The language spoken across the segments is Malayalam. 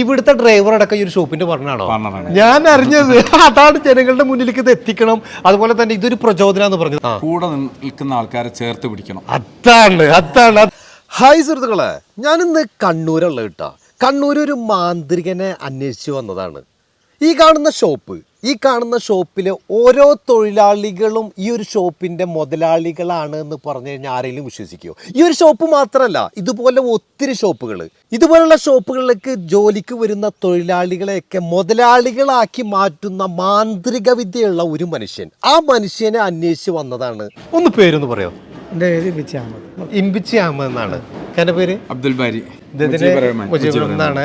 ഇവിടുത്തെ ഡ്രൈവർ അടക്കം ഈ ഒരു ഷോപ്പിന്റെ പറഞ്ഞാണോ ഞാൻ അറിഞ്ഞത്. അതാണ് ജനങ്ങളുടെ മുന്നിലേക്ക് ഇത് എത്തിക്കണം. അതുപോലെ തന്നെ ഇതൊരു പ്രചോദനം എന്ന് പറഞ്ഞത് കൂടെ നിൽക്കുന്ന ആൾക്കാരെ ചേർത്ത് പിടിക്കണം. അതാണ് അതാണ്. ഹായ് സുഹൃത്തുക്കളെ ഞാനിന്ന് കണ്ണൂരുള്ള കേട്ടോ കണ്ണൂർ ഒരു മാന്ത്രികനെ അന്വേഷിച്ചു വന്നതാണ്. ഈ കാണുന്ന ഷോപ്പ് ഈ കാണുന്ന ഷോപ്പിലെ ഓരോ തൊഴിലാളികളും ഈ ഒരു ഷോപ്പിന്റെ മുതലാളികളാണ് എന്ന് പറഞ്ഞു കഴിഞ്ഞാൽ ആരെങ്കിലും വിശ്വസിക്കുമോ ഈ ഒരു ഷോപ്പ് മാത്രമല്ല ഇതുപോലെ ഒത്തിരി ഷോപ്പുകൾ ഇതുപോലുള്ള ഷോപ്പുകളിലേക്ക് ജോലിക്ക് വരുന്ന തൊഴിലാളികളെയൊക്കെ മുതലാളികളാക്കി മാറ്റുന്ന മാന്ത്രിക വിദ്യയുള്ള ഒരു മനുഷ്യൻ. ആ മനുഷ്യനെ അന്വേഷിച്ച് വന്നതാണ്. ഒന്ന് പേരൊന്ന് പറയോ? എന്റെ പേര് അഹമ്മദ്. ഇമ്പിച്ചി അഹമ്മദ് എന്നാണ്. എന്റെ പേര്? അബ്ദുൽ ബാരി. എന്നാണ്.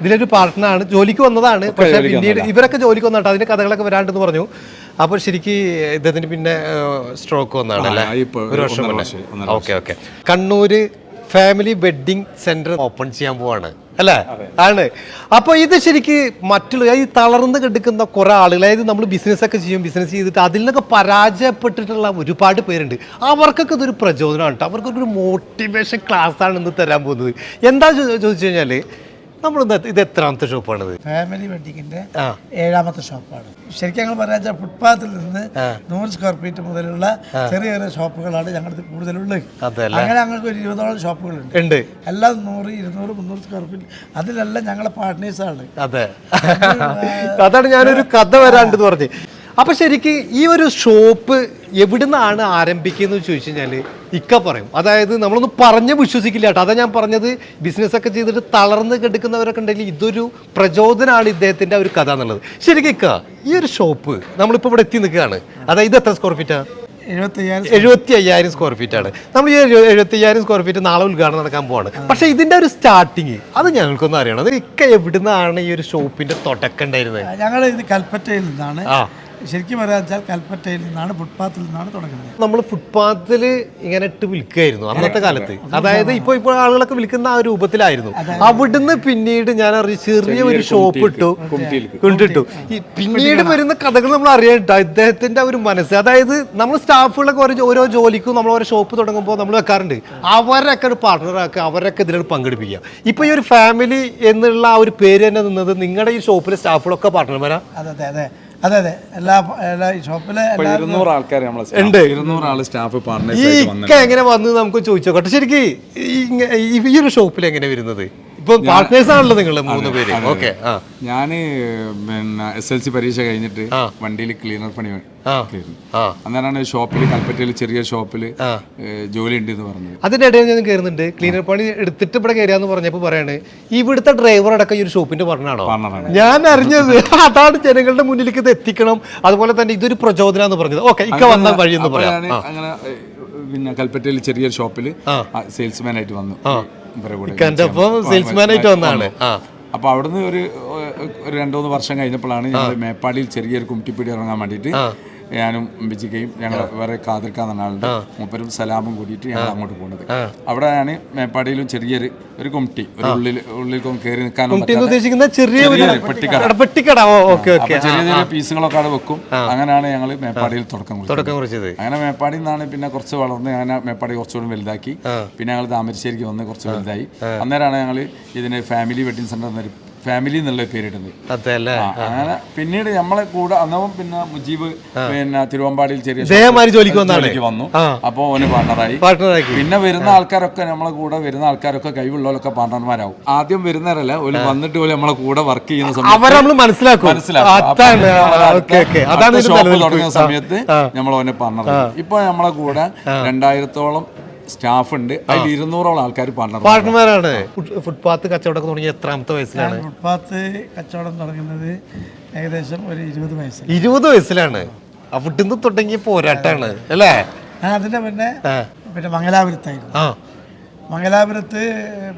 ഇതിലൊരു പാർട്ട്ണറാണ്. ജോലിക്ക് വന്നതാണ്. പക്ഷെ പിന്നീട് ഇവരൊക്കെ ജോലിക്ക് വന്നിട്ട് അതിന്റെ കഥകളൊക്കെ വരാണ്ടെന്ന് പറഞ്ഞു. അപ്പോൾ ശരിക്ക് ഇദ്ദേഹത്തിന് പിന്നെ സ്ട്രോക്ക് വന്നതാണ് അല്ലേ? ഒരു വർഷം മുന്നേ. Okay okay. Kannur family wedding centre open ചെയ്യാൻ പോവാണ്. അല്ലേ? ആണ്. അപ്പോൾ ഇത് ശരിക്ക് മറ്റുള്ള ഈ തളർന്ന് കിടക്കുന്ന കുറെ ആളുകൾ അതായത് നമ്മൾ ബിസിനസ് ഒക്കെ ചെയ്യും ബിസിനസ് ചെയ്തിട്ട് അതിൽ നിന്നൊക്കെ പരാജയപ്പെട്ടിട്ടുള്ള ഒരുപാട് പേരുണ്ട്. അവർക്കൊക്കെ ഇതൊരു പ്രചോദനമാണ് കേട്ടോ. അവർക്കൊക്കെ ഒരു മോട്ടിവേഷൻ ക്ലാസ് ആണ് ഇന്ന് തരാൻ പോകുന്നത്. എന്താ ചോദിച്ചു കഴിഞ്ഞാൽ നമ്മൾ ഇത് എത്രാമത്തെ ഷോപ്പാണിത്? ഫാമിലി വെഡിങ്ങിന്റെ ഏഴാമത്തെ ഷോപ്പാണ്. ശരിക്കും ഞങ്ങൾ പറയാ ഫുട്പാത്തിൽ നിന്ന് നൂറ് സ്ക്വയർ ഫീറ്റ് മുതലുള്ള ചെറിയ ചെറിയ ഷോപ്പുകളാണ് ഞങ്ങളുടെ കൂടുതലുള്ളത്. അങ്ങനെ ഞങ്ങൾക്ക് ഒരു ഇരുപതോളം ഷോപ്പുകളുണ്ട്. ഉണ്ട്. എല്ലാം നൂറ് ഇരുന്നൂറ് മുന്നൂറ് സ്ക്വയർ ഫീറ്റ് അതിലെല്ലാം ഞങ്ങളെ പാർട്ട്നേഴ്സാണ് അതെ. അതാണ് ഞാനൊരു കഥ വരാണ്ട് പറഞ്ഞു. അപ്പൊ ശരിക്ക് ഈ ഒരു ഷോപ്പ് എവിടുന്നാണ് ആരംഭിക്കുന്നത് ചോദിച്ചു കഴിഞ്ഞാൽ ഇക്ക പറയും. അതായത് നമ്മളൊന്ന് പറഞ്ഞ് വിശ്വസിക്കില്ല കേട്ടോ. അതാ ഞാൻ പറഞ്ഞത്. ബിസിനസ് ഒക്കെ ചെയ്തിട്ട് തളർന്ന് കിടക്കുന്നവരൊക്കെ ഉണ്ടെങ്കിൽ ഇതൊരു പ്രചോദനമാണ് ഇദ്ദേഹത്തിന്റെ ഒരു കഥ എന്നുള്ളത്. ശരിക്കും ഇക്ക ഈ ഒരു ഷോപ്പ് നമ്മളിപ്പോൾ ഇവിടെ എത്തി നിൽക്കുകയാണ്. അതായത് ഇത് എത്ര സ്ക്വയർ ഫീറ്റാ എഴുപത്തയ്യായിരം എഴുപത്തി അയ്യായിരം സ്ക്വയർ ഫീറ്റ് ആണ്. നമ്മൾ ഈ എഴുപത്തി അയ്യായിരം സ്ക്വയർ ഫീറ്റ് നാളെ ഉദ്ഘാടനം നടക്കാൻ പോവാണ്. പക്ഷെ ഇതിന്റെ ഒരു സ്റ്റാർട്ടിങ് അത് ഞങ്ങൾക്കൊന്നും അറിയണം. അത് ഇക്ക എവിടുന്നാണ് ഈ ഒരു ഷോപ്പിന്റെ തുടക്കം ഉണ്ടായിരുന്നത്? ഞങ്ങൾ ഇത് കൽപ്പറ്റയിൽ നിന്നാണ്. ആ. ശരിക്കും പറയാച്ചാൽ കൽപ്പറ്റയിൽ നിന്നാണ് ഫുട്പാത്തിൽ നിന്നാണ് തുടങ്ങുന്നത്. നമ്മൾ ഫുട്പാത്തിൽ ഇങ്ങനെ ഇട്ട് വിൽക്കുകയായിരുന്നു അന്നത്തെ കാലത്ത്. അതായത് ഇപ്പോൾ ഇപ്പോൾ ആളുകളൊക്കെ വിൽക്കുന്ന ആ രൂപത്തിലായിരുന്നു. അവിടുന്ന് പിന്നീട് ഞാൻ അറിയ ചെറിയ ഒരു ഷോപ്പ് ഇട്ടു. കൊണ്ടിട്ടു. പിന്നീട് വരുന്ന കഥകൾ നമ്മൾ അറിയണ്ട ഇദ്ദേഹത്തിന്റെ ഒരു മനസ്സ്. അതായത് നമ്മൾ സ്റ്റാഫുകളൊക്കെ ഓരോ ഓരോ ജോലിക്കും നമ്മൾ ഓരോ ഷോപ്പ് തുടങ്ങുമ്പോൾ നമ്മൾ വെക്കാറുണ്ട്. അവരൊക്കെ ഒരു പാർട്ട്ണറാക്കുക അവരൊക്കെ ഇതിലൊരു പങ്കെടുപ്പിക്കുക. ഇപ്പൊ ഈ ഒരു ഫാമിലി എന്നുള്ള ആ ഒരു പേര് തന്നെ നിന്നത് നിങ്ങളുടെ ഈ ഷോപ്പിലെ സ്റ്റാഫുകളൊക്കെ പാർട്ട്ണർമാരാ അതെ അതെ. അതെ അതെ. എല്ലാ എല്ലാ ഷോപ്പിലെ ഇരുന്നൂറ് ആൾക്കാർ ഉണ്ട്. ഇരുന്നൂറ് ആൾ സ്റ്റാഫ് പാർട്ട്നേഴ്സ് എങ്ങനെ വന്ന് നമുക്ക് ചോദിച്ചോട്ടെ ശരിക്ക് ഈ- ഈ ഒരു ഷോപ്പിൽ എങ്ങനെ വരുന്നത്? ഇപ്പൊ പാർട്ട്നേഴ്സ് ആണല്ലോ നിങ്ങൾ മൂന്ന് പേര്. ഓക്കെ ഞാൻ ഞാൻ പിന്നെ എസ് എൽ സി പരീക്ഷ കഴിഞ്ഞിട്ട് വണ്ടിയിൽ ക്ലീനർ പണി അന്നേരാണ് അന്നേരമാണ് ഷോപ്പിൽ കൽപ്പറ്റയിൽ ചെറിയ ഷോപ്പിൽ ജോലി ഉണ്ട് എന്ന് പറഞ്ഞത്. അതിന്റെ ഇടയിൽ ഞാൻ കയറുന്നുണ്ട് ക്ലീനർ പണി എടുത്തിട്ട് ഇവിടെ കയറിയാന്ന് പറഞ്ഞപ്പോ പറയാണ് ഇവിടുത്തെ ഡ്രൈവർ അടക്കം ഈ ഒരു ഷോപ്പിന്റെ പറഞ്ഞാണോ ഞാൻ അറിഞ്ഞത് അതാണ് ജനങ്ങളുടെ മുന്നിലേക്ക് ഇത് എത്തിക്കണം. അതുപോലെ തന്നെ ഇതൊരു പ്രചോദനം എന്ന് പറഞ്ഞത്. ഓക്കെ ഇക്ക വന്ന വഴി എന്ന് പറയാം അങ്ങനെ പിന്നെ കൽപ്പറ്റയിൽ ചെറിയൊരു ഷോപ്പിൽ സെയിൽസ്മാൻ ആയിട്ട് വന്നു. ഇവരെ കൂടെ ഇക്കാന്റെ സെയിൽസ്മാൻ ആയിട്ട് വന്നതാണ് ആ. അപ്പൊ അവിടുന്ന് ഒരു ഒരു രണ്ടു മൂന്ന് വർഷം കഴിഞ്ഞപ്പോഴാണ് ഞങ്ങൾ മേപ്പാടിയിൽ ചെറിയൊരു കുമ്റ്റിപ്പിടി ഇറങ്ങാൻ വേണ്ടിയിട്ട് ഞാനും അമ്പിച്ചിക്കയും ഞങ്ങൾ വേറെ കാതിർക്കാൻ എന്ന ആളുണ്ട്. മൂപ്പരും സലാമും കൂടിയിട്ട് ഞങ്ങൾ അങ്ങോട്ട് പോകുന്നത്. അവിടെയാണ് മേപ്പാടിയിലും ചെറിയൊരു ഒരു കുമ്റ്റി ഒരു ഉള്ളിൽ ഉള്ളിൽ കയറി ഉദ്ദേശിക്കുന്ന ചെറിയ ചെറിയ പീസുകളൊക്കെ അവിടെ വെക്കും. അങ്ങനെയാണ് ഞങ്ങൾ മേപ്പാടിയിൽ തുടക്കം കുറിച്ചത്. തുടക്കം കുറിച്ചത്. അങ്ങനെ മേപ്പാടി നിന്നാണ് പിന്നെ കുറച്ച് വളർന്ന് അങ്ങനെ മേപ്പാടി കുറച്ചുകൂടി വലുതാക്കി. പിന്നെ ഞങ്ങൾ താമരശ്ശേരിക്ക് വന്ന് കുറച്ച് വലുതായി. അന്നേരമാണ് ഞങ്ങൾ ഇതിന് ഫാമിലി വെഡിങ് സെന്റർ എന്നൊരു ഫാമിലി എന്നുള്ള പേരിടുന്നത്. അങ്ങനെ പിന്നീട് നമ്മളെ കൂടെ അന്നവും പിന്നെ മുജീബ് പിന്നെ തിരുവമ്പാടിയിൽ ചെറിയ ജോലിക്ക് വന്നു. ആ. അപ്പോൾ ഓന് പാർട്ണറായി പിന്നെ വരുന്ന ആൾക്കാരൊക്കെ നമ്മളെ കൂടെ വരുന്ന ആൾക്കാരൊക്കെ കഴിവുള്ളവരൊക്കെ പാർട്ണർമാരാവും ആദ്യം വരുന്നവരല്ല ഒരു വന്നിട്ട് പോലെ നമ്മളെ കൂടെ വർക്ക് ചെയ്യുന്ന സമയത്ത് മനസ്സിലാക്കും. മനസ്സിലാക്കും. ഷോപ്പ് തുടങ്ങുന്ന സമയത്ത് നമ്മൾ ഓനെ പാർട്ണർ ഇപ്പൊ നമ്മളെ കൂടെ രണ്ടായിരത്തോളം സ്റ്റാഫ് ഉണ്ട് അതിൽ ഇരുന്നൂറോളം ആൾക്കാർ പാർട്ട്ണർമാരാണ്. ഫുട്- ഫുട്പാത്ത് കച്ചവടം തുടങ്ങിയ എത്രാമത്തെ വയസ്സിലാണ്? ഫുട്പാത്ത് കച്ചവടം തുടങ്ങുന്നത് ഏകദേശം ഒരു ഇരുപത് വയസ്സിൽ ഇരുപത് വയസ്സിലാണ്. അവിടുന്ന് തുടങ്ങിയ പോരാട്ടാണ് അല്ലേ? അതിന്റെ പിന്നെ പിന്നെ മംഗലാപുരത്തായിരുന്നു. ആ. മംഗലാപുരത്ത്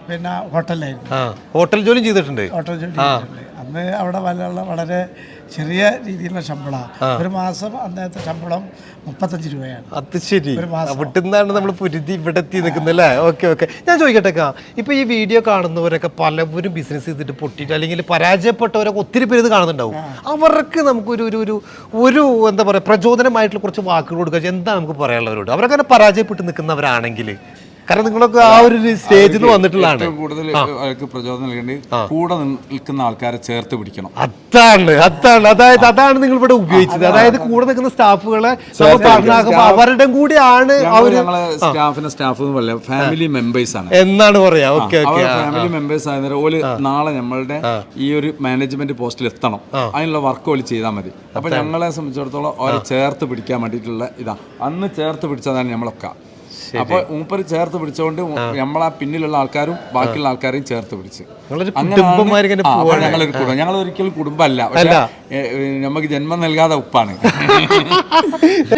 പിന്നെ ഹോട്ടലായിരുന്നു ആ ഹോട്ടൽ ജോലി ചെയ്തിട്ടുണ്ട്? ഹോട്ടൽ ജോലി ചെയ്തിട്ടുണ്ട്. അന്ന് അവിടെ വളരെ വളരെ ചെറിയ രീതിയിലുള്ള ശമ്പളമാണ്. ഒരു മാസം അന്നത്തെ ശമ്പളം മുപ്പത്തഞ്ച് രൂപയാണ്. അത് ശരി. അവിടുന്നാണ് നമ്മൾ പുരുതി ഇവിടെ എത്തി നിൽക്കുന്നത് അല്ലേ? Okay okay. ഞാൻ ചോദിക്കട്ടെ ഇപ്പൊ ഈ വീഡിയോ കാണുന്നവരൊക്കെ പലവരും ബിസിനസ് ചെയ്തിട്ട് പൊട്ടിട്ട് അല്ലെങ്കിൽ പരാജയപ്പെട്ടവരൊക്കെ ഒത്തിരി പേര് ഇത് കാണുന്നുണ്ടാവും. അവർക്ക് നമുക്കൊരു ഒരു ഒരു ഒരു എന്താ പറയുക പ്രചോദനമായിട്ടുള്ള കുറച്ച് വാക്കുകൾ കൊടുക്കുക. എന്താ നമുക്ക് പറയാനുള്ളവരോട്? അവരൊക്കെ അങ്ങനെ പരാജയപ്പെട്ട് നിൽക്കുന്നവരാണെങ്കിൽ കാരണം നിങ്ങളൊക്കെ ആ ഒരു സ്റ്റേജിൽ നിന്ന് വന്നിട്ടുള്ളതാണ്. കൂടുതൽ അവർക്ക് പ്രചോദനം നൽകേണ്ടി കൂടെ നിൽക്കുന്ന ആൾക്കാരെ ചേർത്ത് പിടിക്കണം. അതാണ് അതാണ്. അതായത് അതാണ് നിങ്ങൾ ഇവിടെ ഉപയോഗിച്ചത്. അതായത് കൂടെ നിൽക്കുന്ന സ്റ്റാഫുകളെ അവരുടെ കൂടിയാണ് സ്റ്റാഫിനെ സ്റ്റാഫ് എന്ന് പറയാം. ഫാമിലി മെമ്പേഴ്സ് ആണ്. എന്നാണ് പറയാ. ഓക്കെ ഫാമിലി മെമ്പേഴ്സ് ആയതുകൊണ്ട് ഓൽ നാളെ നമ്മളുടെ ഈ ഒരു മാനേജ്മെന്റ് പോസ്റ്റിൽ എത്തണം. അതിനുള്ള വർക്ക് ഓൽ ചെയ്താൽ മതി. അപ്പൊ ഞങ്ങളെ സംബന്ധിച്ചിടത്തോളം അവരെ ചേർത്ത് പിടിക്കാൻ വേണ്ടിയിട്ടുള്ള ഇതാ. അന്ന് ചേർത്ത് പിടിച്ചതാണ് നമ്മളൊക്കെ അപ്പൊ മൂപ്പർ ചേർത്ത് പിടിച്ചോണ്ട് നമ്മളാ പിന്നിലുള്ള ആൾക്കാരും ബാക്കിയുള്ള ആൾക്കാരെയും ചേർത്ത് പിടിച്ച്. അപ്പൊ ഞങ്ങളൊരു കുടുംബം. ഞങ്ങൾ ഒരിക്കലും കുടുംബമല്ല. പക്ഷെ നമുക്ക് ജന്മം നൽകാതെ ഉപ്പാണ്.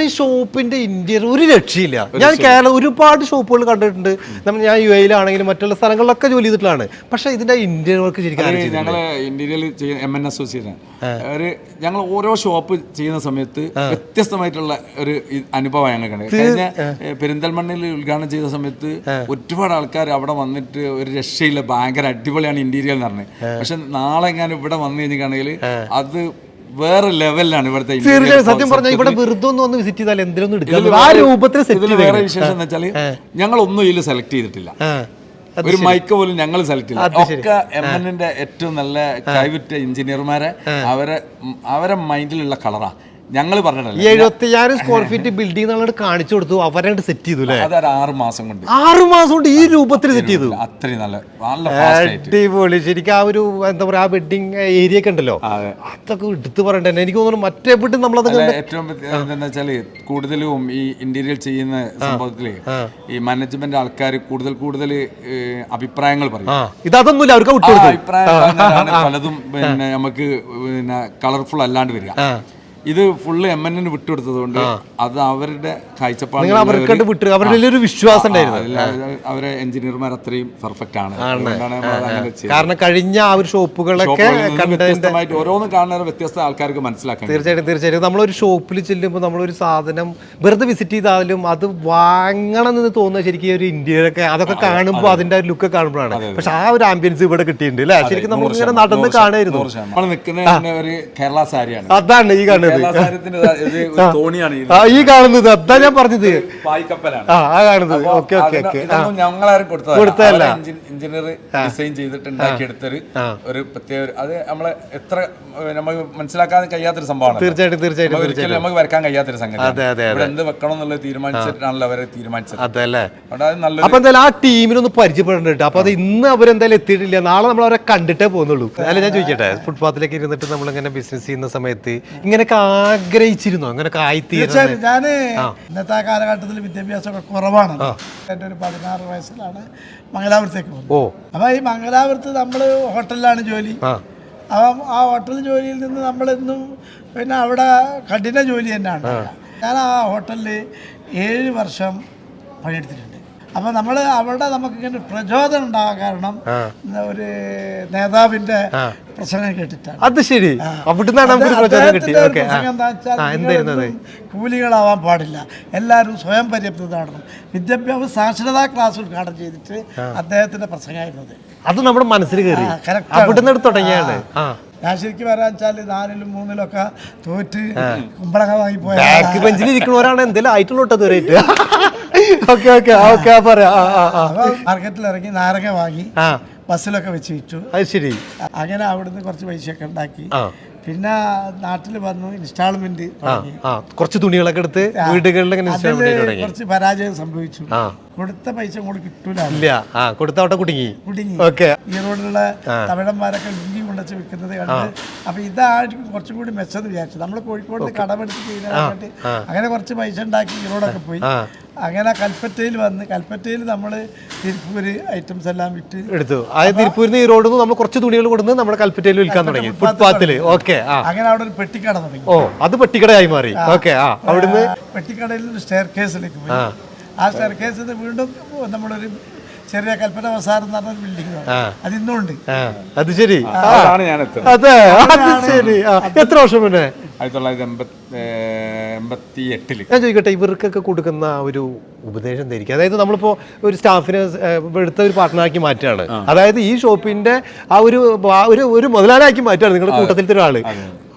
ഈ ഷോപ്പിന്റെ ഇന്ത്യയിൽ ഒരു രക്ഷയില്ല. ഞാൻ കേരള ഒരുപാട് ഷോപ്പുകൾ കണ്ടിട്ടുണ്ട്. നമ്മൾ ഞാൻ യു എയിലാണെങ്കിലും മറ്റുള്ള സ്ഥലങ്ങളിലൊക്കെ ജോലി ചെയ്തിട്ടുള്ളതാണ്. പക്ഷെ ഇതിന്റെ ഇന്ത്യൻ വർക്ക് ശരിക്കും? ഞങ്ങൾ ഇന്റീരിയൽ ചെയ്യുന്ന എം എൻ അസോസിയേഷൻ ഒരു ഞങ്ങൾ ഓരോ ഷോപ്പ് ചെയ്യുന്ന സമയത്ത് വ്യത്യസ്തമായിട്ടുള്ള ഒരു അനുഭവമാണ് അനുഭവം ഞങ്ങൾക്കുണ്ട്. കഴിഞ്ഞ പെരിന്തൽമണ്ണയിൽ ഉദ്ഘാടനം ചെയ്ത സമയത്ത് ഒരുപാട് ആൾക്കാർ അവിടെ വന്നിട്ട് ഒരു രക്ഷയില്ല ഭയങ്കര അടിപൊളിയാണ് ഇന്റീരിയർ എന്ന് പറഞ്ഞത് പക്ഷെ നാളെ എങ്ങാനും ഇവിടെ വന്നു കഴിഞ്ഞിട്ടാണെങ്കിൽ അത് വേറെ ലെവലിലാണ് ഇവിടുത്തെ സത്യം പറഞ്ഞാൽ ഇവിടെ വെറുതൊന്നും വെറുതെ ഒന്ന് വന്ന് വിസിറ്റ് ചെയ്താൽ എന്തിനൊന്നും എടുക്കാം ആ രൂപത്തിൽ സെറ്റ് വേറെ വിശേഷം എന്ന് വെച്ചാൽ ഞങ്ങൾ ഒന്നും ഇതിൽ സെലക്ട് ചെയ്തിട്ടില്ല. ഒരു മൈക്ക് പോലും ഞങ്ങൾ സെലക്ട് ചെയ്തു ഒക്കെ എം എന്നിന്റെ ഏറ്റവും നല്ല കൈവിറ്റ എഞ്ചിനീയർമാരെ അവരെ അവരെ മൈൻഡിലുള്ള കളറാ ഞങ്ങൾ പറഞ്ഞിട്ടില്ല. എഴുപത്തിയായിരം സ്ക്വയർ ഫീറ്റ് ബിൽഡിംഗ് നമ്മളോട് കാണിച്ചു കൊടുത്തു. അവരായിട്ട് സെറ്റ് ചെയ്തു അല്ലേ അതൊരു ആറ് മാസം കൊണ്ട്. ആറ് മാസം കൊണ്ട് ഈ രൂപത്തിൽ സെറ്റ് ചെയ്തു? അത്രയും നല്ല നല്ല അടിപൊളി. ശരിക്കും ആ ഒരു എന്താ പറയാ ആ വെഡിങ് ഏരിയ ഒക്കെ ഉണ്ടല്ലോ? അതൊക്കെ എടുത്തു പറയണ്ടേ? എനിക്ക് തോന്നുന്നു മറ്റേ നമ്മളത് ഏറ്റവും വെച്ചാൽ കൂടുതലും ഈ ഇന്റീരിയർ ചെയ്യുന്ന സംഭവത്തിൽ ഈ മാനേജ്മെന്റ് ആൾക്കാർ കൂടുതൽ കൂടുതൽ അഭിപ്രായങ്ങൾ പറയും. ആ ഇത് അവർക്ക് അഭിപ്രായം പലതും പിന്നെ നമുക്ക് പിന്നെ കളർഫുൾ അല്ലാണ്ട് വരിക. ഇത് ഫുള്ള് എം എൻ എന് വിട്ടുകൊടുത്തത് കൊണ്ട് അത് അവരുടെ കാഴ്ചപ്പാട് വിട്ടു. അവരുടെ ഒരു വിശ്വാസം ഉണ്ടായിരുന്നു. അവരെ എഞ്ചിനീയർമാർ അത്രയും പെർഫെക്റ്റ് ആണ്. കാരണം കഴിഞ്ഞ ആ ഒരു ഷോപ്പുകളൊക്കെ വ്യത്യസ്തമായിട്ട് ഓരോന്നും കാണുന്ന വ്യത്യസ്ത ആൾക്കാർക്ക് മനസ്സിലാക്കാം. തീർച്ചയായിട്ടും തീർച്ചയായിട്ടും. നമ്മളൊരു ഷോപ്പിൽ ചെല്ലുമ്പോൾ നമ്മളൊരു സാധനം വെറുതെ വിസിറ്റ് ചെയ്താലും അത് വാങ്ങണം എന്ന് തോന്നുന്നത് ശരിക്കും ഈ ഒരു ഇന്ത്യയിലൊക്കെ അതൊക്കെ കാണുമ്പോൾ അതിന്റെ ലുക്ക് കാണുമ്പോഴാണ്. പക്ഷെ ആ ഒരു ആംബിയൻസ് ഇവിടെ കിട്ടിയിട്ടുണ്ട് അല്ലേ ശരിക്കും നമ്മൾ ഇങ്ങനെ നടന്ന് കാണായിരുന്നു. നമ്മൾ നിൽക്കുന്ന ഒരു കേരള സാരിയാണ്. അതാണ് ഈ കാണുന്നത്. ആ. ഈ കാണുന്നത്. അതാ ഞാൻ പറഞ്ഞത്. ആ ആ കാണുന്നത്. Okay okay okay. ഞങ്ങളാരും കൊടുത്തതല്ല. എഞ്ചിനീയർ ഡിസൈൻ ചെയ്തിട്ട് ഉണ്ടാക്കിയെടുത്തൊരു ഒരു പ്രത്യേക അത് നമ്മളെ എത്ര നമ്മൾ നമുക്ക് മനസ്സിലാക്കാൻ കഴിയാത്തൊരു സംഭവമാണ് തീർച്ചയായിട്ടും തീർച്ചയായിട്ടും ഒരിക്കലും നമുക്ക് വരക്കാൻ കഴിയാത്തൊരു സംഗതി എന്ത് വെക്കണം എന്നുള്ളത് തീരുമാനിച്ചിട്ടാണല്ലോ അവരെ തീരുമാനിച്ചത്. അതെ അല്ലേ? അതുകൊണ്ട് അത് നല്ലൊരു അപ്പൊ എന്തായാലും ആ ടീമിനൊന്ന് പരിചയപ്പെടേണ്ടിട്ട് അപ്പൊ അത് ഇന്ന് അവരെന്തായാലും എത്തിയിട്ടില്ല. നാളെ നമ്മൾ അവരെ കണ്ടിട്ടേ പോകുന്നുള്ളൂ. അല്ല ഞാൻ ചോദിക്കട്ടെ? ഫുട്പാത്തിലേക്ക് ഇരുന്നിട്ട് നമ്മൾ ഇങ്ങനെ ബിസിനസ് ചെയ്യുന്ന സമയത്ത് ഇങ്ങനെയൊക്കെ ആഗ്രഹിച്ചിരുന്നോ. അങ്ങനെ ആയി തീർച്ചയായും ഞാൻ ഇന്നത്തെ ആ കാലഘട്ടത്തിൽ വിദ്യാഭ്യാസമൊക്കെ കുറവാണ് എന്റെ ഒരു പതിനാറ് വയസ്സിലാണ് മംഗലാപുരത്തേക്ക് പോകുന്നത്. ഓ. അപ്പോൾ ഈ മംഗലാപുരത്ത് നമ്മൾ ഹോട്ടലിലാണ് ജോലി. അപ്പം ആ ഹോട്ടൽ ജോലിയിൽ നിന്ന് നമ്മളിന്നും പിന്നെ അവിടെ കഠിന ജോലി തന്നെയാണ്. ഞാൻ ആ ഹോട്ടലിൽ ഏഴ് വർഷം പണിയെടുത്തിട്ടുണ്ട്. അപ്പോൾ നമ്മൾ അവിടെ നമുക്കിങ്ങനെ പ്രചോദനം ഉണ്ടാകാൻ കാരണം ഒരു നേതാവിന്റെ പ്രസംഗം കേട്ടിട്ടാണ്. അത് ശരി. അവിടുന്നാണ് നമുക്ക് പ്രചോദനം കിട്ടി ഓക്കെ. എന്തായിരുന്നത് കൂലികളാവാൻ പാടില്ല. എല്ലാവരും സ്വയം പര്യാപ്തത നടണം വിദ്യാഭ്യാസ സാക്ഷരതാ ക്ലാസ് ഉദ്ഘാടനം ചെയ്തിട്ട് അദ്ദേഹത്തിന്റെ പ്രസംഗമായിരുന്നത് അത്. നമ്മുടെ മനസ്സിൽ കയറി. അവിടുന്ന് തുടങ്ങിയാണ്. ഞാൻ ശരിക്കും പറയാൻ വെച്ചാൽ നാലിലും മൂന്നിലും ഒക്കെ തോറ്റ് കുമ്പളങ്ങ വാങ്ങി പോയ ബെഞ്ചിൽ ഇരിക്കുന്നവരാണ് എന്തെങ്കിലും ആയിട്ടുള്ള ഓക്കെ ഓക്കെ ഓക്കെ പറയാ മാർക്കറ്റിൽ ഇറങ്ങി നാരക വാങ്ങി ബസ്സിലൊക്കെ വെച്ച് വിറ്റു. അത് ശരി. അങ്ങനെ അവിടുന്ന് കുറച്ച് പൈസയൊക്കെ ഉണ്ടാക്കി. പിന്നെ നാട്ടിൽ വന്നു ഇൻസ്റ്റാൾമെന്റ് കുറച്ച് തുണികളൊക്കെ എടുത്ത് വീടുകളിലൊക്കെ കുറച്ച് പരാജയം സംഭവിച്ചു. കൊടുത്ത പൈസ കൂടെ കിട്ടൂല. ഇല്ല. ആ കൊടുത്തോട്ടെ കുടുങ്ങി. കുടുങ്ങി. ഓക്കെ. ഈ റോഡിലുള്ള തമിഴന്മാരൊക്കെ ഇഞ്ചി കൊണ്ടുവച്ച് വിൽക്കുന്നത് കണ്ട് അപ്പൊ ഇതായിരിക്കും കുറച്ചും കൂടി മെച്ചെന്ന് വിചാരിച്ചു നമ്മൾ കോഴിക്കോട് കടമെടുത്ത് ചെയ്യാനായിട്ട് അങ്ങനെ കുറച്ച് പൈസ ഉണ്ടാക്കി ഈ റോഡൊക്കെ പോയി. അങ്ങനെ കൽപ്പറ്റയിൽ വന്ന് കൽപ്പറ്റയിൽ നമ്മൾ തിരുപ്പൂര് ഐറ്റംസ് എല്ലാം വിറ്റ് എടുത്തു. അതായത് തിരുപ്പൂരിൽ നിന്ന് ഈ റോഡിൽ നിന്ന് നമ്മൾ കുറച്ച് തുണികൾ കൊടുത്ത് നമ്മുടെ കൽപ്പറ്റയിൽ വിൽക്കാൻ തുടങ്ങി. ഫുട്പാത്തിൽ. ഓക്കെ അങ്ങനെ അവിടെ ഒരു പെട്ടിക്കട തുടങ്ങി. ഓ അത് പെട്ടിക്കടയായി മാറി. ഓക്കെ ആ. അവിടുന്ന് പെട്ടിക്കടയിൽ സ്റ്റെയർ കേസിലേക്ക് പോയി. ആ സ്റ്റെയർ കേസിൽ നിന്ന് വീണ്ടും നമ്മളൊരു ചെറിയ കൽപ്പന അവസാനം എന്ന് പറഞ്ഞ ബിൽഡിംഗ് അത് ഇന്നുണ്ട് അത് ശരി. അതെ അത് ശരി. എത്ര വർഷം മുന്നേ? ആയിരത്തി തൊള്ളായിരത്തി എൺപത്തി എൺപത്തി എട്ടിൽ ഞാൻ ചോദിക്കട്ടെ ഇവർക്കൊക്കെ കൊടുക്കുന്ന ആ ഒരു ഉപദേശം എന്തായിരിക്കും? അതായത് നമ്മളിപ്പോ ഒരു സ്റ്റാഫിനെ എടുത്ത ഒരു പാർട്ട്ണറാക്കി മാറ്റാണ് അതായത് ഈ ഷോപ്പിന്റെ ആ ഒരു ഒരു ഒരു മുതലാളിയാക്കി മാറ്റുകയാണ് നിങ്ങളുടെ കൂട്ടത്തിലത്തെ ഒരാൾ.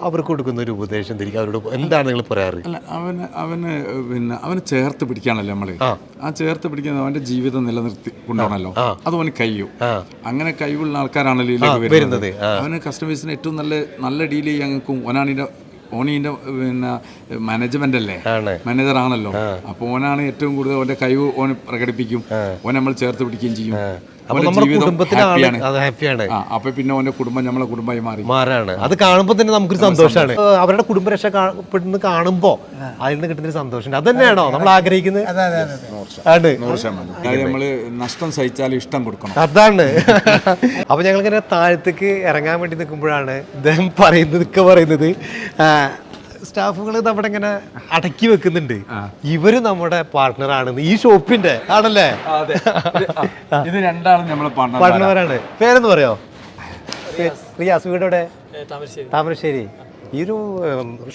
അവർക്ക് കൊടുക്കുന്ന ഒരു ഉപദേശം തിരിക്കും അവരോട് എന്താണ് നിങ്ങൾ പറയാറ്? അല്ല അവന് അവന് പിന്നെ അവന് ചേർത്ത് പിടിക്കാണല്ലോ നമ്മൾ. ആ. ചേർത്ത് പിടിക്കുന്നത് അവന്റെ ജീവിതം നിലനിർത്തി കൊണ്ടുപോകണല്ലോ അത് അവന് കഴിയും. അങ്ങനെ കഴിവുള്ള ആൾക്കാരാണല്ലോ ഇതിലേക്ക് വരുന്നത്. അവന് കസ്റ്റമേഴ്സിന് ഏറ്റവും നല്ല നല്ല ഡീൽ ചെയ്യാൻ ഓനാണിന്റെ ഓണീന്റെ പിന്നെ മാനേജ്മെന്റ് അല്ലേ. മാനേജർ ആണല്ലോ. അപ്പൊ ഓനാണ് ഏറ്റവും കൂടുതൽ ഓന്റെ കഴിവ് ഓൻ പ്രകടിപ്പിക്കും. ഓൻ നമ്മൾ ചേർത്ത് പിടിക്കുകയും ചെയ്യും. അപ്പൊ നമ്മുടെ ഹാപ്പിയാണ്. അത് ഹാപ്പിയാണ്. അപ്പൊ പിന്നെ ഓന്റെ കുടുംബം നമ്മളെ കുടുംബമായി മാറി. മാറാണ്. അത് കാണുമ്പോൾ തന്നെ നമുക്കൊരു സന്തോഷമാണ് അവരുടെ കുടുംബരക്ഷ പെട്ടെന്ന് കാണുമ്പോൾ അതിൽ നിന്ന് കിട്ടുന്ന ഒരു സന്തോഷം അത് തന്നെയാണോ നമ്മൾ ആഗ്രഹിക്കുന്നത്? നമ്മൾ നഷ്ടം സഹിച്ചാൽ ഇഷ്ടം കൊടുക്കണം. അതാണ്. അപ്പൊ ഞങ്ങൾ ഇങ്ങനെ താഴത്തേക്ക് ഇറങ്ങാൻ വേണ്ടി നിൽക്കുമ്പോഴാണ് ഇദ്ദേഹം പറയുന്നത് ഒക്കെ പറയുന്നത്. സ്റ്റാഫുകൾ നമ്മുടെ ഇങ്ങനെ അടക്കി വെക്കുന്നുണ്ട്. ഇവർ നമ്മുടെ പാർട്ട്ണർ ആണെന്ന് ഈ ഷോപ്പിന്റെ ആണല്ലേ? അതെ. ഇത് രണ്ടാളും നമ്മളെ പാർട്ണർ പാർട്ട്ണറാണ് പേരെന്ന് പറയോ? റിയാസ്. വീട് എവിടെ? താമരശ്ശേരി. ഈ ഒരു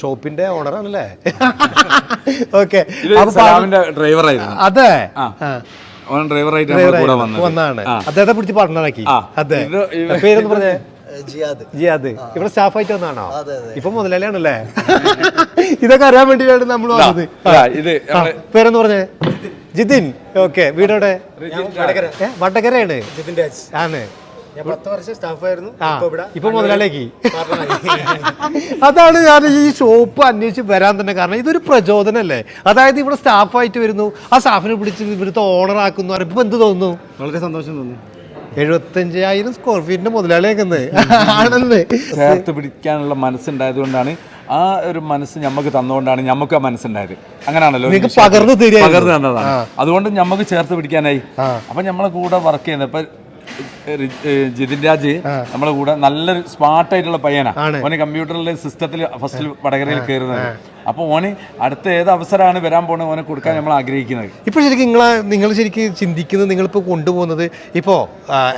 ഷോപ്പിന്റെ ഓണറാണല്ലേ? ഓക്കെ. അതെ. ഓൺ ഡ്രൈവർ ഡ്രൈവറായിട്ട് വന്നാണ്. അദ്ദേഹത്തെ പിടിച്ച് പാർട്ട്ണറാക്കി. അതെ. പേരെന്ന് പറഞ്ഞേ? ജിയാദ്. ഇവിടെ സ്റ്റാഫായിട്ട് വന്നാണോ ഇപ്പൊ മുതലാളിയാണല്ലേ? ഇതൊക്കെ അറിയാൻ വേണ്ടിയിട്ടാണ് നമ്മൾ വന്നത്. ഇതാ, പേരെന്ന് പറഞ്ഞേ? ജിതിൻ. ഓക്കെ വീടോടെ ഏ, വടകരയാണ് ആണ്. ഇപ്പൊ ഇവിടെ ഇപ്പൊ മുതലാളിയാക്കി. അതാണ് ഞാൻ ഈ ഷോപ്പ് അന്വേഷിച്ച് വരാൻ തന്നെ കാരണം ഇതൊരു പ്രചോദനല്ലേ അതായത് ഇവിടെ സ്റ്റാഫായിട്ട് വരുന്നു ആ സ്റ്റാഫിനെ പിടിച്ച് ഇവിടുത്തെ ഓണർ ആക്കുന്നു ഇപ്പൊ എന്ത് തോന്നുന്നു? വളരെ സന്തോഷം തോന്നി. എഴുപത്തഞ്ചായിരം സ്ക്വയർ ഫീറ്റിന്റെ മുതലാളിയാക്കുന്നത് ആണെന്ന് ചേർത്ത് പിടിക്കാനുള്ള മനസ്സുണ്ടായത് കൊണ്ടാണ് ആ ഒരു മനസ്സ് ഞമ്മക്ക് തന്നുകൊണ്ടാണ് ഞമ്മക്ക് ആ മനസ്സുണ്ടായത്. അങ്ങനെയാണല്ലോ. പകർന്നു തന്നതാണ്. അതുകൊണ്ട് ഞമ്മക്ക് ചേർത്ത് പിടിക്കാനായി. അപ്പൊ നമ്മളെ കൂടെ വർക്ക് ചെയ്യുന്നത് ഇപ്പൊ ജിതിൻ രാജ് നമ്മളെ കൂടെ നല്ലൊരു സ്മാർട്ട് ആയിട്ടുള്ള പയ്യനാ. ഓന് കമ്പ്യൂട്ടറിലെ സിസ്റ്റത്തിൽ ഫസ്റ്റ് വടകരയിൽ കയറുന്നത് അപ്പൊ ഓന് അടുത്ത ഏത് അവസരമാണ് വരാൻ പോണത് ഓനെ കൊടുക്കാൻ നമ്മൾ ആഗ്രഹിക്കുന്നത്? ഇപ്പൊ ശരിക്കും നിങ്ങളെ നിങ്ങൾ ശരിക്കും ചിന്തിക്കുന്നത് നിങ്ങളിപ്പോ കൊണ്ടുപോകുന്നത് ഇപ്പോ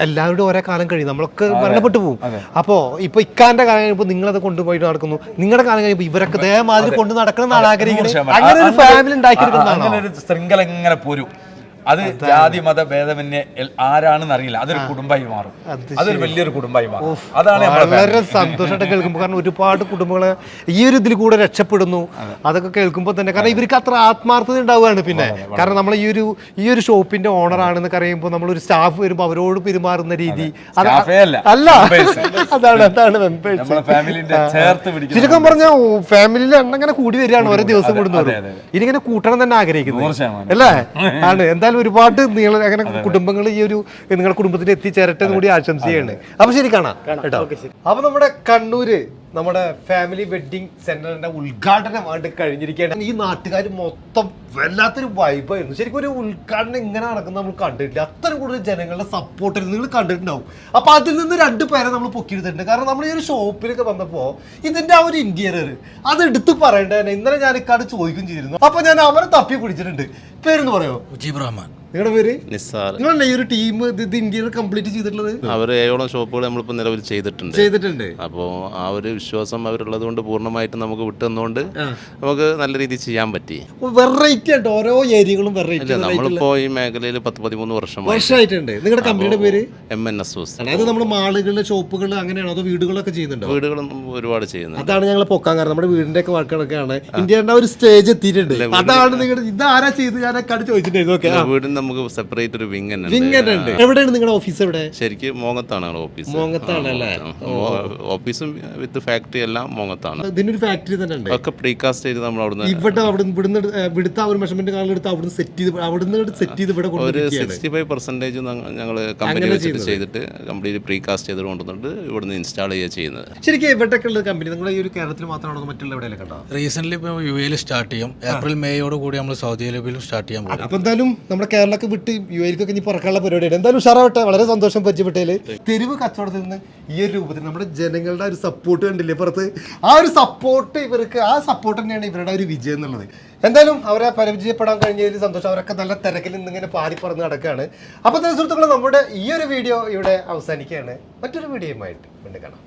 എല്ലാവരുടെ ഓരോ കാലം കഴിയും. നമ്മളൊക്കെ മരണപ്പെട്ടു പോകും. അപ്പോ ഇപ്പൊ ഇക്കാന്റെ കാലം കഴിയുമ്പോൾ നിങ്ങളത് കൊണ്ടുപോയിട്ട് നടക്കുന്നു. നിങ്ങളുടെ കാലം കഴിയുമ്പോൾ ഇവരൊക്കെ ഇതേമാതിരി കൊണ്ട് നടക്കണം എന്നാണ് ആഗ്രഹിക്കുന്നത്. അങ്ങനെ ഒരു ഫാമിലി ഉണ്ടാക്കിയെടുക്കുന്നതാണോ? ശൃംഖല എങ്ങനെ പോരും. അത് ജാതി മത ഭേദമന്യേ ആരാണെന്ന് അറിയില്ല. അതൊരു കുടുംബമായി മാറും. അതൊരു വലിയൊരു കുടുംബമായി മാറും. അതാണ് വളരെ സന്തോഷമായിട്ട് കേൾക്കുമ്പോൾ കാരണം ഒരുപാട് കുടുംബങ്ങൾ ഈ ഒരു ഇതിൽ കൂടെ രക്ഷപ്പെടുന്നു. അതൊക്കെ കേൾക്കുമ്പോൾ തന്നെ കാരണം ഇവർക്ക് അത്ര ആത്മാർത്ഥത ഉണ്ടാവുകയാണ് പിന്നെ. കാരണം നമ്മൾ ഈ ഒരു ഈ ഒരു ഷോപ്പിന്റെ ഓണർ ആണെന്ന് അറിയുമ്പോൾ ഒരു സ്റ്റാഫ് വരുമ്പോൾ അവരോട് പെരുമാറുന്ന രീതി. അല്ല. അതാണ് അതാണ് ചുരുക്കം പറഞ്ഞ ഫാമിലിയിൽ എണ്ണം ഇങ്ങനെ കൂടി വരികയാണ് ഓരോ ദിവസം കൂടുന്നവരും ഇനി ഇങ്ങനെ ഇനിങ്ങനെ കൂട്ടണം തന്നെ ആഗ്രഹിക്കുന്നു. അല്ലേ? ആണ്. എന്തായാലും ഒരുപാട് നിങ്ങൾ അങ്ങനെ കുടുംബങ്ങൾ ഈ ഒരു നിങ്ങളുടെ കുടുംബത്തിൽ എത്തിച്ചേരട്ടെ എന്ന് കൂടി ആശംസയാണ് അപ്പൊ ശരി കാണാം കേട്ടോ. അപ്പൊ നമ്മുടെ കണ്ണൂര് നമ്മുടെ ഫാമിലി വെഡിങ് സെന്ററിന്റെ ഉദ്ഘാടനമായിട്ട് കഴിഞ്ഞിരിക്കുകയാണ്. ഈ നാട്ടുകാർ മൊത്തം വല്ലാത്തൊരു വൈബായിരുന്നു ശരിക്കും ഒരു ഉദ്ഘാടനം ഇങ്ങനെ നടക്കുന്നത് നമ്മൾ കണ്ടിട്ടില്ല. അത്ര കൂടുതൽ ജനങ്ങളുടെ സപ്പോർട്ടിൽ നിങ്ങൾ കണ്ടിട്ടുണ്ടാവും. അപ്പൊ അതിൽ നിന്ന് രണ്ട് പേരെ നമ്മൾ പൊക്കിയെടുത്തിട്ടുണ്ട്. കാരണം നമ്മൾ ഈ ഒരു ഷോപ്പിലൊക്കെ വന്നപ്പോ ഇതിന്റെ ആ ഒരു ഇന്റീരിയർ അത് എടുത്തു പറയേണ്ടതന്നെ ഇന്നലെ ഞാൻ ഇക്കാട് ചോദിക്കുകയും ചെയ്തിരുന്നു. അപ്പൊ ഞാൻ അവരെ തപ്പി പിടിച്ചിട്ടുണ്ട്. പേരെന്ന് പറയോ? മുജീബ് റഹ്മാൻ. നിങ്ങളുടെ പേര്? നിസ്സാർ നിങ്ങളല്ലേ ഈ ഒരു ടീം ഇത് ഇന്ത്യയിൽ കംപ്ലീറ്റ് ചെയ്തിട്ടുള്ളത്? അവർ ഏഴോളം ഷോപ്പുകൾ നമ്മളിപ്പോൾ നിലവിൽ ചെയ്തിട്ടുണ്ട്. ചെയ്തിട്ടുണ്ട്. അപ്പോൾ ആ ഒരു വിശ്വാസം അവരുള്ളത് കൊണ്ട് പൂർണമായിട്ട് നമുക്ക് വിട്ടുന്നോണ്ട് നമുക്ക് നല്ല രീതിയിൽ ചെയ്യാൻ പറ്റി. വെറൈറ്റി ആയിട്ട് ഓരോ ഏരിയകളും വെറൈറ്റി ഇല്ല നമ്മളിപ്പോൾ ഈ മേഖലയിൽ പത്ത് പതിമൂന്ന് വർഷം വർഷമായിട്ടുണ്ട്. നിങ്ങളുടെ കമ്പനിയുടെ പേര്? എം എൻ എസ് അതായത് നമ്മൾ മാളുകളിലെ ഷോപ്പുകൾ അങ്ങനെയാണോ അതോ വീടുകളൊക്കെ ചെയ്യുന്നുണ്ടോ? വീടുകളും ഒരുപാട് ചെയ്യുന്നുണ്ട്. അതാണ് ഞങ്ങൾ പൊക്കാൻ കാരണം. നമ്മുടെ വീടിന്റെ ഒക്കെ വർക്കുകളൊക്കെയാണ് ഇന്ത്യയുടെ ഒരു സ്റ്റേജ് എത്തിയിട്ടുണ്ട്. അതാണ് നിങ്ങളുടെ ഇതാരാ ചെയ്ത് ഞാൻ കണ്ട് ചോദിച്ചിട്ടുണ്ടായിരുന്നു. ഓക്കെ നമുക്ക് സെപ്പറേറ്റ് ഒരു വിങ് തന്നെ ഉണ്ട്. എവിടെയാണ് നിങ്ങളുടെ ഓഫീസ് എവിടെ? ശരിക്കും മോങ്ങത്താണ് ഓഫീസ് മോങ്ങത്താണ് അല്ലേ? ഓഫീസും വിത്ത് ഫാക്ടറി എല്ലാം മോങ്ങത്താണ്. ഇതിനൊരു ഫാക്ടറി തന്നെ ഉണ്ട്. ഒക്കെ പ്രീകാസ്റ്റ് ചെയ്ത് നമ്മൾ അവിടുന്ന് ഇവിടെ അവിടുന്ന് ഇവിടുന്ന് ഇവിടുത്തെ ആ ഒരു മെഷർമെന്റ് കാണാൻ എടുത്ത് അവിടുന്ന് സെറ്റ് ചെയ്ത് അവിടുന്ന് സെറ്റ് ചെയ്ത് ഇവിടെ ഒരു സിക്സ്റ്റി ഫൈവ് പെർസെന്റേജ് ഞങ്ങൾ കമ്പനി വെച്ചിട്ട് ചെയ്തിട്ട് കംപ്ലീറ്റ് പ്രീകാസ്റ്റ് ചെയ്ത് കൊണ്ടുവന്നിട്ട് ഇവിടുന്ന് ഇൻസ്റ്റാൾ ചെയ്യുക ചെയ്യുന്നത്. ശരിക്കും ഇവിടെയൊക്കെ ഉള്ള കമ്പനി നിങ്ങളുടെ ഈ ഒരു കേരളത്തിൽ മാത്രമാണോ മറ്റുള്ള എവിടെയൊക്കെ ഉണ്ടോ റീസെന്റ് ഇപ്പോൾ യു എയിൽ സ്റ്റാർട്ട് ചെയ്യും. ഏപ്രിൽ മേയോട് കൂടി നമ്മൾ സൗദി അറേബ്യയിലും സ്റ്റാർട്ട് ചെയ്യാൻ പോകും. അപ്പൊ എന്തായാലും നമ്മുടെ കേരളമൊക്കെ വിട്ട് യു എയിലേക്കൊക്കെ ഇനി പുറക്കാനുള്ള പരിപാടിയാണ്. എന്തായാലും ഉഷാറാവട്ടെ. വളരെ സന്തോഷം പരിചയപ്പെട്ടതിൽ തെരുവ് കച്ചവടത്തിൽ നിന്ന് ഈ ഒരു രൂപത്തിൽ നമ്മുടെ ജനങ്ങളുടെ ഒരു സപ്പോർട്ട് കണ്ടില്ലേ പുറത്ത്? ആ ഒരു സപ്പോർട്ട് ഇവർക്ക് ആ സപ്പോർട്ട് തന്നെയാണ് ഇവരുടെ ഒരു വിജയം എന്നുള്ളത്. എന്തായാലും അവരെ പരിചയപ്പെടാൻ കഴിഞ്ഞതിൽ സന്തോഷം. അവരൊക്കെ നല്ല തിരക്കിൽ നിന്ന് ഇങ്ങനെ പാടി പറന്ന് നടക്കുകയാണ് അപ്പോൾ തന്നെ സുഹൃത്തുക്കളെ നമ്മുടെ ഈ ഒരു വീഡിയോ ഇവിടെ അവസാനിക്കുകയാണ്. മറ്റൊരു വീഡിയോയുമായിട്ട് വീണ്ടും കാണാം.